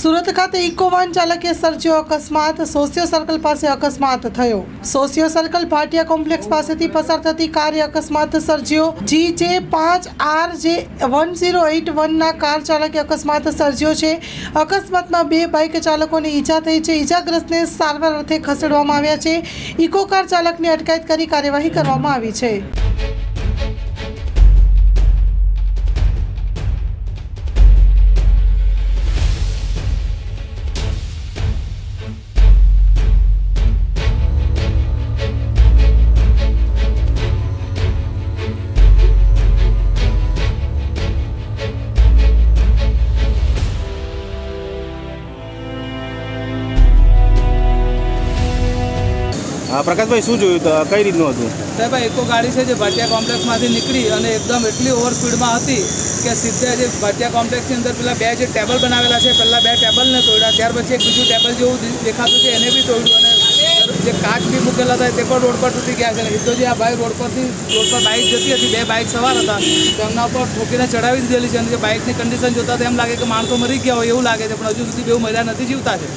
સુરત ખાતે ઇકોવાન ચાલકે સર્જ્યો અકસ્માત. સોશિયો સર્કલ પાસે અકસ્માત થયો. સોશિયો સર્કલ ભાટિયા કોમ્પ્લેક્સ પાસેથી પસાર થતી કારે અકસ્માત સર્જ્યો. જી જે પાંચ R J one zero eight વનના car ચાલકે અકસ્માત સર્જ્યો છે. અકસ્માતમાં બે બાઇક ચાલકોને ઈજા થઈ છે. ઈજાગ્રસ્તને સારવાર અર્થે ખસેડવામાં આવ્યા છે. ઇકો કાર ચાલકની અટકાયત કરી કાર્યવાહી કરવામાં આવી છે. હા, પ્રકાશભાઈ, શું જોયું? કઈ રીતનું હતું? સાહેબ ઇકો ગાડી છે જે ભાટિયા કોમ્પ્લેક્સમાંથી નીકળી અને એકદમ એટલી ઓવર સ્પીડમાં હતી કે સીધા જે ભાટિયા કોમ્પ્લેક્સની અંદર પેલા બે જે ટેબલ બનાવેલા છે પહેલાં બે ટેબલને તોડ્યા, ત્યાર પછી એક બીજું ટેબલ જેવું દેખાતું છે, એને બી તોડ્યું અને જે કાચ બી મૂકેલા હતા, તે પણ રોડ પર તૂટી ગયા છે. તો જે આ ભાઈ રોડ પરથી, રોડ પર બાઇક જતી હતી, બે બાઇક સવાર હતા તેમના ઉપર ઠોકીને ચડાવી દીધેલી છે અને જે બાઇકની કન્ડિશન જોતા તો એમ લાગે કે માણસો મરી ગયા હોય એવું લાગે છે, પણ હજુ સુધી બહુ મર્યા નથી જીવતા છે.